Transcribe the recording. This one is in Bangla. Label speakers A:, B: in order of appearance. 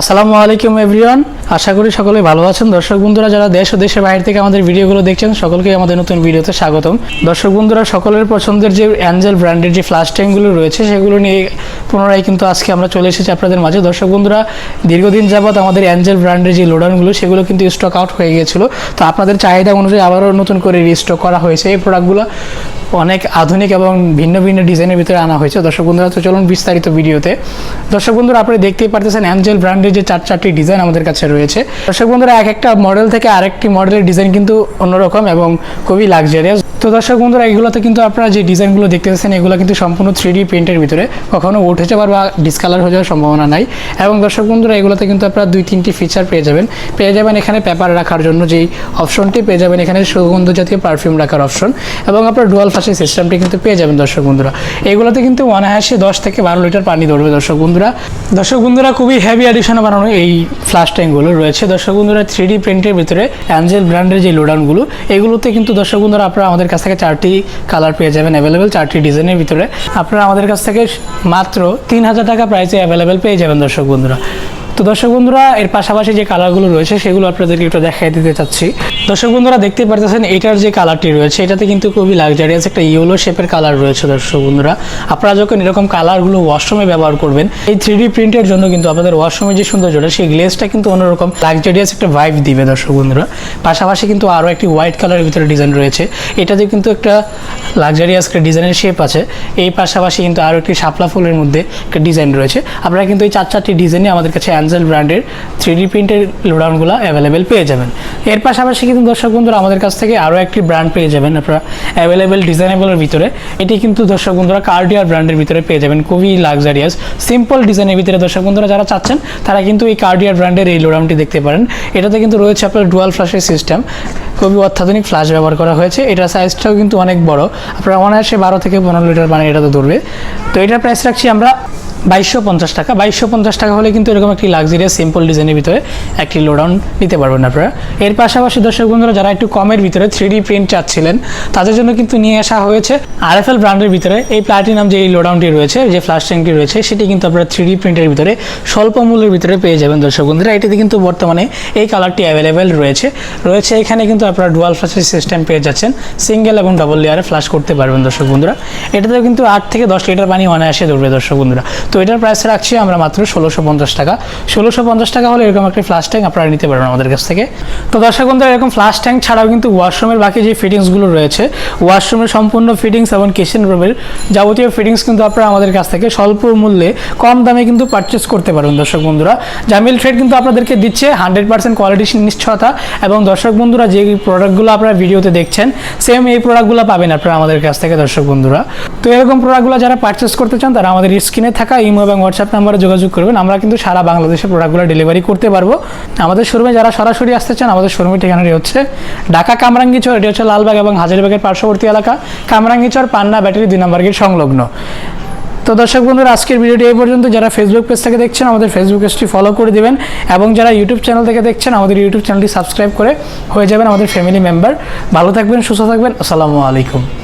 A: আসসালামু আলাইকুম এভরিওয়ান আশা করি সকলে ভালো আছেন। দর্শক বন্ধুরা, যারা দেশ ও দেশের বাইরে থেকে আমাদের ভিডিওগুলো দেখছেন, সকলকে আমাদের নতুন ভিডিওতে স্বাগতম। দর্শক বন্ধুরা, সকলের পছন্দের যে অ্যাঞ্জেল ব্র্যান্ডের যে ফ্লাশ ট্যাঙ্কগুলো রয়েছে, সেগুলো নিয়ে পুনরায় কিন্তু আজকে আমরা চলে এসেছি আপনাদের মাঝে। দর্শক বন্ধুরা, দীর্ঘদিন যাবৎ আমাদের অ্যাঞ্জেল ব্র্যান্ডের যে লোডারগুলো সেগুলো কিন্তু স্টক আউট হয়ে গিয়েছিল। তো আপনাদের চাহিদা অনুযায়ী আবারও নতুন করে রিস্টক করা হয়েছে এই প্রোডাক্টগুলো অনেক আধুনিক এবং ভিন্ন ভিন্ন ডিজাইনের ভিতরে আনা হয়েছে। দর্শক বন্ধুরা, তো চলুন বিস্তারিত ভিডিওতে। দর্শক বন্ধুরা আপনি দেখতেই পারতেছেন অ্যাঞ্জেল ব্র্যান্ডের যে চার চারটি ডিজাইন আমাদের কাছে রয়েছে। দর্শক বন্ধুরা, এক একটা মডেল থেকে আরেকটি মডেলের ডিজাইন কিন্তু অন্যরকম এবং খুবই লাক্সারিয়াস তো দর্শক বন্ধুরা, এগুলোতে কিন্তু আপনারা যে ডিজাইনগুলো দেখতে পাচ্ছেন এগুলো কিন্তু সম্পূর্ণ থ্রি ডি প্রিন্টের ভিতরে। কখনো উঠে যাবার বা ডিসকালার হয়ে যাওয়ার সম্ভাবনা নাই। এবং দর্শক বন্ধুরা, এগুলোতে কিন্তু আপনারা দুই, তিনটি ফিচার পেয়ে যাবেন। পেয়ে যাবেন এখানে পেপার রাখার জন্য যেই অপশনটি পেয়ে যাবেন এখানে সুগন্ধ জাতীয় পারফিউম রাখার অপশন এবং আপনার ডুয়াল ফাঁসের সিস্টেমটি কিন্তু পেয়ে যাবেন দর্শক বন্ধুরা। এগুলোতে কিন্তু অনায়াসে দশ থেকে বারো লিটার পানি ধরবে দর্শক বন্ধুরা। দর্শক বন্ধুরা, খুবই হেভি অ্যাডিশনে বানানো এই ফ্লাশ ট্যাঙ্কগুলো রয়েছে। দর্শক বন্ধুরা থ্রি ডি প্রিন্টের ভিতরে অ্যাঞ্জেল ব্র্যান্ডের যে লোডাউনগুলো এগুলোতে কিন্তু দর্শক বন্ধুরা, আপনারা আমাদের কাছ থেকে চারটি কালার পেয়ে যাবেন অ্যাভেলেবেল চারটি ডিজাইনের ভিতরে। আপনারা আমাদের কাছ থেকে মাত্র তিন হাজার টাকা প্রাইসে অ্যাভেলেবেল পেয়ে যাবেন দর্শক বন্ধুরা। তো দর্শক বন্ধুরা, এর পাশাপাশি যে কালারগুলো রয়েছে, সেগুলো আপনাদেরকে একটু দেখাই দিতে চাচ্ছি। দর্শক বন্ধুরা দেখতে পারতেছেন, এটার যে কালারটি রয়েছে, এটাতে কিন্তু খুবই লাক্সারিয়াস একটা ইয়েলো শেপের কালার রয়েছে দর্শক বন্ধুরা। আপনারা যখন এরকম কালারগুলো ওয়াশরুমে ব্যবহার করবেন, এই থ্রি প্রিন্টের জন্য কিন্তু আপনাদের ওয়াশরুমের যে সৌন্দর্যটা সেই গ্লেসটা কিন্তু অন্যরকম লাক্সারিয়াস একটা ভাইব দিবে দর্শক বন্ধুরা। পাশাপাশি কিন্তু আরও একটি হোয়াইট কালারের ভিতরে ডিজাইন রয়েছে। এটাতে কিন্তু একটা লাক্সারিয়াস একটা ডিজাইনের শেপ আছে। এই পাশাপাশি কিন্তু আরও একটি শাপলা ফুলের মধ্যে একটা ডিজাইন রয়েছে। আপনারা কিন্তু এই চার চারটি ডিজাইনে আমাদের কাছে অ্যাঞ্জেল ব্র্যান্ডের থ্রি ডি প্রিন্টের লোডাউনগুলো অ্যাভেলেবেল পেয়ে যাবেন। এর পাশাপাশি কিন্তু দর্শক বন্ধুরা, আমাদের কাছ থেকে আরও একটি ব্র্যান্ড পেয়ে যাবেন আপনারা। অ্যাভেলেবেল ডিজাইনেবলের ভিতরে। এটি কিন্তু দর্শক বন্ধুরা কার্ডিয়ার ব্র্যান্ডের ভিতরে পেয়ে যাবেন। খুবই লাক্সারিয়াস সিম্পল ডিজাইনের ভিতরে দর্শক বন্ধুরা যারা চাচ্ছেন, তারা কিন্তু এই কার্ডিয়ার ব্র্যান্ডের এই লোডাউনটি দেখতে পারেন। এটাতে কিন্তু রয়েছে আপনার ডুয়াল ফ্ল্যাশের সিস্টেম খুবই অত্যাধুনিক ফ্ল্যাশ ব্যবহার করা হয়েছে। এটার সাইজটাও কিন্তু অনেক বড়। আপনারা অনায়াসে বারো থেকে পনেরো লিটার পানি এটাতে ধরবে। তো এটার প্রাইস রাখছি আমরা বাইশশো পঞ্চাশ টাকা। বাইশশো পঞ্চাশ টাকা হলে কিন্তু এরকম একটি লাক্সারিয়াস সিম্পল ডিজাইনের ভিতরে একটি লোডাউন নিতে পারবেন আপনারা। এর পাশাপাশি দর্শক বন্ধুরা, যারা একটু কমের ভিতরে থ্রি ডি প্রিন্ট চাচ্ছিলেন, তাদের জন্য কিন্তু নিয়ে আসা হয়েছে আর এফ এল ব্র্যান্ডের ভিতরে। এই প্লাটিনাম যে এই লোডাউনটি রয়েছে, যে ফ্লাশ ট্যাঙ্কটি রয়েছে, সেটি কিন্তু আপনারা থ্রি ডি প্রিন্টের ভিতরে স্বল্প মূল্যের ভিতরে পেয়ে যাবেন দর্শক বন্ধুরা। এটিতে কিন্তু বর্তমানে এই কালারটি অ্যাভেলেবেল রয়েছে। রয়েছে এখানে কিন্তু আপনারা ডুয়াল ফ্লাশের সিস্টেম পেয়ে যাচ্ছেন। সিঙ্গেল এবং ডাবল লেয়ারে ফ্লাশ করতে পারবেন দর্শক বন্ধুরা। এটাতেও কিন্তু আট থেকে দশ লিটার পানি অনায়াসে ধরবে দর্শক বন্ধুরা। তো এটার প্রাইস রাখছি আমরা মাত্র ষোলোশো পঞ্চাশ টাকা। ষোলোশো পঞ্চাশ টাকা হলে এরকম একটি ফ্লাশ ট্যাঙ্ক আপনারা নিতে পারবেন আমাদের কাছ থেকে। তো দর্শক বন্ধুরা, এরকম ফ্লাশ ট্যাঙ্ক ছাড়াও কিন্তু ওয়াশরুমের বাকি যে ফিটিংসগুলো রয়েছে ওয়াশরুমের সম্পূর্ণ ফিটিংস এবং কিচেন রুমের যাবতীয় ফিটিংস কিন্তু আপনারা আমাদের কাছ থেকে স্বল্প মূল্যে কম দামে কিন্তু পারচেস করতে পারবেন দর্শক বন্ধুরা। জামিল ট্রেড কিন্তু আপনাদেরকে দিচ্ছে হান্ড্রেড পার্সেন্ট কোয়ালিটি নিশ্চয়তা এবং দর্শক বন্ধুরা যে প্রোডাক্টগুলো আপনারা ভিডিওতে দেখছেন সেম এই প্রোডাক্টগুলো পাবেন আপনারা আমাদের কাছ থেকে দর্শক বন্ধুরা। তো এরকম প্রোডাক্টগুলো যারা পারচেস করতে চান তারা আমাদের স্ক্রিনে থাকা ইমো এবং হোয়াটসঅ্যাপ নাম্বারে যোগাযোগ করবেন। আমরা কিন্তু সারা বাংলাদেশে প্রোডাক্টগুলো ডেলিভারি করতে পারব। আমাদের শোরুমে যারা সরাসরি আসতে চান, আমাদের শোরুমের ঠিকানাটি হচ্ছে ঢাকা কামরাঙ্গিচর এটি হচ্ছে লালবাগ এবং হাজারিবাগের পার্শ্ববর্তী এলাকা। কামরাঙ্গিচর পান্না ব্যাটারি দুই নম্বর গেট সংলগ্ন। তো দর্শক বন্ধুরা, আজকের ভিডিওটি এই পর্যন্ত। যারা ফেসবুক পেজ থেকে দেখছেন, আমাদের ফেসবুক পেজটি ফলো করে দিবেন এবং যারা ইউটিউব চ্যানেল থেকে দেখছেন, আমাদের ইউটিউব চ্যানেলটি সাবস্ক্রাইব করে হয়ে যাবেন আমাদের ফ্যামিলি মেম্বার ভালো থাকবেন, সুস্থ থাকবেন। আসসালামু আলাইকুম।